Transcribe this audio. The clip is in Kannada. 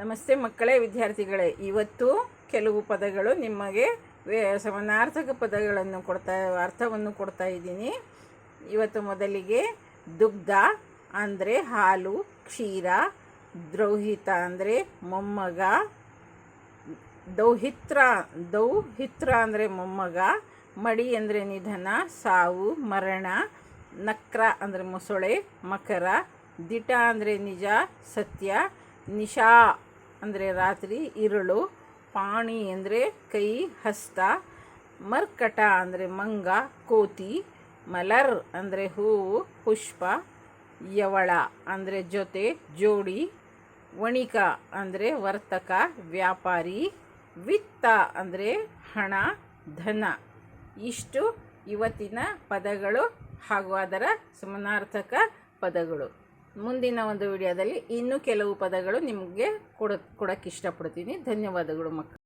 ನಮಸ್ತೆ ಮಕ್ಕಳೇ, ವಿದ್ಯಾರ್ಥಿಗಳೇ. ಇವತ್ತು ಕೆಲವು ಪದಗಳು ನಿಮಗೆ ಸಮಾನಾರ್ಥಕ ಪದಗಳನ್ನು ಕೊಡ್ತಾ, ಅರ್ಥವನ್ನು ಕೊಡ್ತಾ ಇದ್ದೀನಿ. ಇವತ್ತು ಮೊದಲಿಗೆ ದುಗ್ಧ ಅಂದರೆ ಹಾಲು, ಕ್ಷೀರ, ದ್ರೌಹಿತ ಅಂದರೆ ಮೊಮ್ಮಗ, ದೌಹಿತ್ರ ದೌಹಿತ್ರ ಅಂದರೆ ಮೊಮ್ಮಗ, ಮಡಿ ಅಂದರೆ ನಿಧನ, ಸಾವು, ಮರಣ, ನಕ್ರ ಅಂದರೆ ಮೊಸಳೆ, ಮಕರ, ದಿಟ ಅಂದರೆ ನಿಜ, ಸತ್ಯ, ನಿಶಾ ಅಂದರೆ ರಾತ್ರಿ ಇರುಳು ಪಾಣಿ ಅಂದರೆ ಕೈ, ಹಸ್ತ, ಮರ್ಕಟ ಅಂದರೆ ಮಂಗ, ಕೋತಿ, ಮಲರ್ ಅಂದರೆ ಹೂವು, ಪುಷ್ಪ, ಯವಳ ಅಂದರೆ ಜೊತೆ, ಜೋಡಿ, ವಣಿಕ ಅಂದರೆ ವರ್ತಕ, ವ್ಯಾಪಾರಿ, ವಿತ್ತ ಅಂದರೆ ಹಣ, ಧನ. ಇಷ್ಟು ಇವತ್ತಿನ ಪದಗಳು ಹಾಗೂ ಅದರ ಸಮನಾರ್ಥಕ ಪದಗಳು. ಮುಂದಿನ ಒಂದು ವಿಡಿಯೋದಲ್ಲಿ ಇನ್ನೂ ಕೆಲವು ಪದಗಳು ನಿಮಗೆ ಕೊಡ ಕೊಡೋಕ್ಕೆ ಇಷ್ಟಪಡ್ತೀನಿ. ಧನ್ಯವಾದಗಳು ಮಕ್ಕಳು.